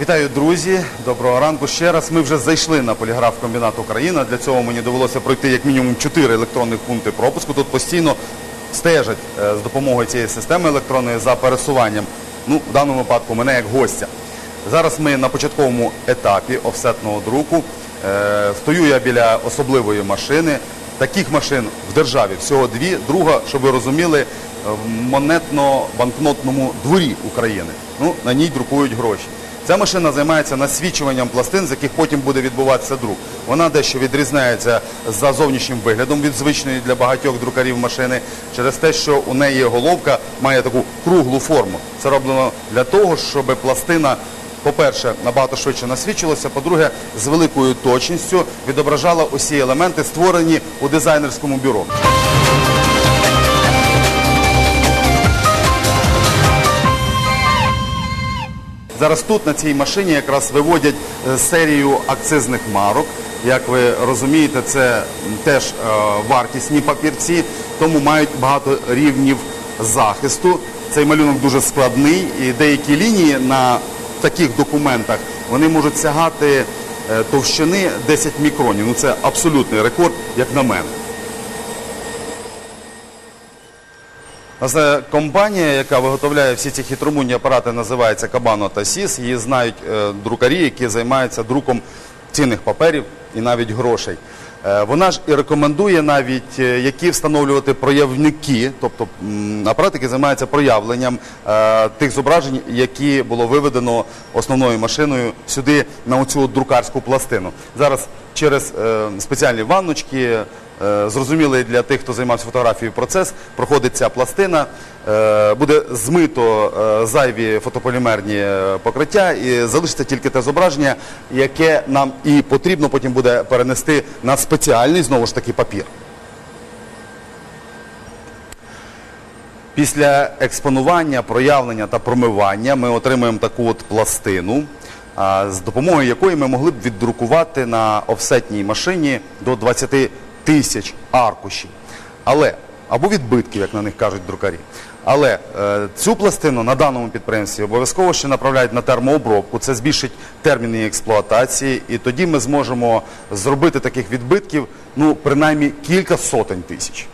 Вітаю, друзі! Доброго ранку ще раз. Ми вже зайшли на поліграф комбінат Україна. Для цього мені довелося пройти як мінімум 4 електронних пункти пропуску. Тут постійно стежать е, з допомогою цієї системи електронної за пересуванням. Ну, в даному випадку мене як гостя. Зараз ми на початковому етапі офсетного друку. Е, Стою я біля особливої машини. Таких машин в державі всього дві. Друга, щоб ви розуміли, в монетно-банкнотному дворі України. Ну, на ній друкують гроші. Ця машина займається насвічуванням пластин, з яких потім буде відбуватися друк. Вона дещо відрізняється за зовнішнім виглядом від звичної для багатьох друкарів машини через те, що у неї головка має таку круглу форму. Це роблено для того, щоб пластина, по-перше, набагато швидше насвічувалася, по-друге, з великою точністю відображала усі елементи, створені у дизайнерському бюро. Зараз тут на цій машині якраз виводять е, серію акцизних марок. Як ви розумієте, це теж е, вартісні папірці, тому мають багато рівнів захисту. Цей малюнок дуже складний і деякі лінії на таких документах вони можуть сягати е, товщини 10 мікронів. Ну це абсолютний рекорд, як на мене. Власне, компанія, яка виготовляє всі ці хитромунні апарати, називається Кабано та Сіс. Її знають е, друкарі, які займаються друком цінних паперів і навіть грошей. Е, вона ж і рекомендує навіть, е, які встановлювати проявники, тобто апарат, який займається проявленням тих зображень, які було виведено основною машиною сюди на оцю друкарську пластину. Зараз через спеціальні ванночки Зрозумілий для тих, хто займався фотографією процес, проходить ця пластина, е, буде змито е, зайві фотополімерні е, покриття і залишиться тільки те зображення, яке нам і потрібно потім буде перенести на спеціальний, знову ж таки, папір. Після експонування, проявлення та промивання ми отримуємо таку от пластину, з допомогою якої ми могли б віддрукувати на офсетній машині до 20 тисяч аркушів. Але, або відбитків, як на них кажуть друкарі. Але е, цю пластину на даному підприємстві обов'язково ще направляють на термообробку. Це збільшить термін її експлуатації, і тоді ми зможемо зробити таких відбитків ну, принаймні кілька сотень тисяч.